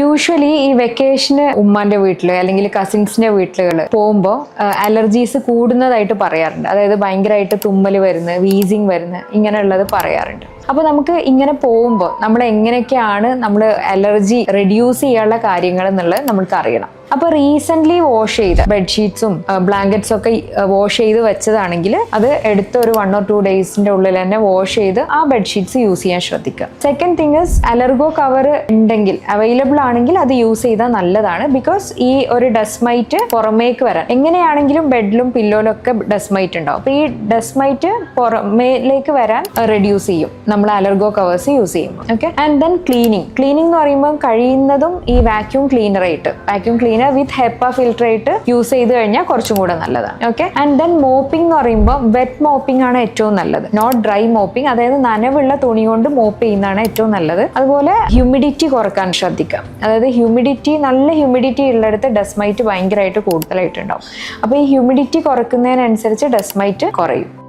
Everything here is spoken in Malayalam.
യൂഷ്വലി ഈ വെക്കേഷന് ഉമ്മാന്റെ വീട്ടിൽ അല്ലെങ്കിൽ കസിൻസിന്റെ വീട്ടിലുകൾ പോകുമ്പോൾ അലർജീസ് കൂടുന്നതായിട്ട് പറയാറുണ്ട്. അതായത് ഭയങ്കരമായിട്ട് തുമ്മൽ വരുന്നത് വീസിങ് വരുന്നത് ഇങ്ങനെയുള്ളത് പറയാറുണ്ട്. അപ്പോൾ നമുക്ക് ഇങ്ങനെ പോകുമ്പോൾ നമ്മൾ എങ്ങനെയൊക്കെയാണ് നമ്മൾ അലർജി റെഡ്യൂസ് ചെയ്യാനുള്ള കാര്യങ്ങൾ എന്നുള്ളത് നമുക്ക് അറിയണം. അപ്പോൾ റീസെന്റ് വാഷ് ചെയ്ത ബെഡ്ഷീറ്റ്സും ബ്ലാങ്കറ്റ്സും ഒക്കെ വാഷ് ചെയ്ത് വെച്ചതാണെങ്കിൽ അത് എടുത്ത ഒരു വൺ ഓർ ടു ഡേയ്സിന്റെ ഉള്ളിൽ തന്നെ വാഷ് ചെയ്ത് ആ ബെഡ്ഷീറ്റ്സ് യൂസ് ചെയ്യാൻ ശ്രദ്ധിക്കുക. Second thing is allergo cover ഉണ്ടെങ്കിൽ അവൈലബിൾ ആണെങ്കിൽ അത് യൂസ് ചെയ്താൽ നല്ലതാണ്. ബിക്കോസ് ഈ ഒരു ഡസ്മൈറ്റ് പുറമേക്ക് വരാൻ എങ്ങനെയാണെങ്കിലും ബെഡിലും പില്ലോയിലും ഒക്കെ ഡസ്മൈറ്റ് ഉണ്ടാവും. അപ്പോൾ ഈ ഡസ്മൈറ്റ് പുറമേലേക്ക് വരാൻ റെഡ്യൂസ് ചെയ്യും. നമ്മൾ അലർഗോ കവേഴ്സ് യൂസ് ചെയ്യുമ്പോൾ. Okay and then cleaning cleaning എന്ന് പറയുമ്പോൾ കഴിയുന്നതും ഈ vacuum ക്ലീനറായിട്ട് vacuum cleaner with hepa filtrate use ചെയ്ത് കഴിഞ്ഞാൽ കുറച്ചും കൂടെ നല്ലതാണ്. ഓക്കെ ആൻഡ് ദെൻ മോപ്പിംഗ് എന്ന് പറയുമ്പോൾ വെറ്റ് മോപ്പിംഗ് ആണ് ഏറ്റവും നല്ലത്. നോട്ട് ഡ്രൈ മോപ്പിംഗ് അതായത് നനവുള്ള തുണി കൊണ്ട് മോപ്പ് ചെയ്യുന്നതാണ് ഏറ്റവും നല്ലത്. അതുപോലെ ഹ്യൂമിഡിറ്റി കുറയ്ക്കാൻ ശ്രദ്ധിക്കുക. അതായത് ഹ്യൂമിഡിറ്റി നല്ല ഹ്യൂമിഡിറ്റി ഉള്ളിടത്ത് ഡസ്മൈറ്റ് ഭയങ്കരമായിട്ട് കൂടുതലായിട്ടുണ്ടാവും. അപ്പോൾ ഈ ഹ്യൂമിഡിറ്റി കുറക്കുന്നതിനനുസരിച്ച് ഡസ്മൈറ്റ് കുറയും.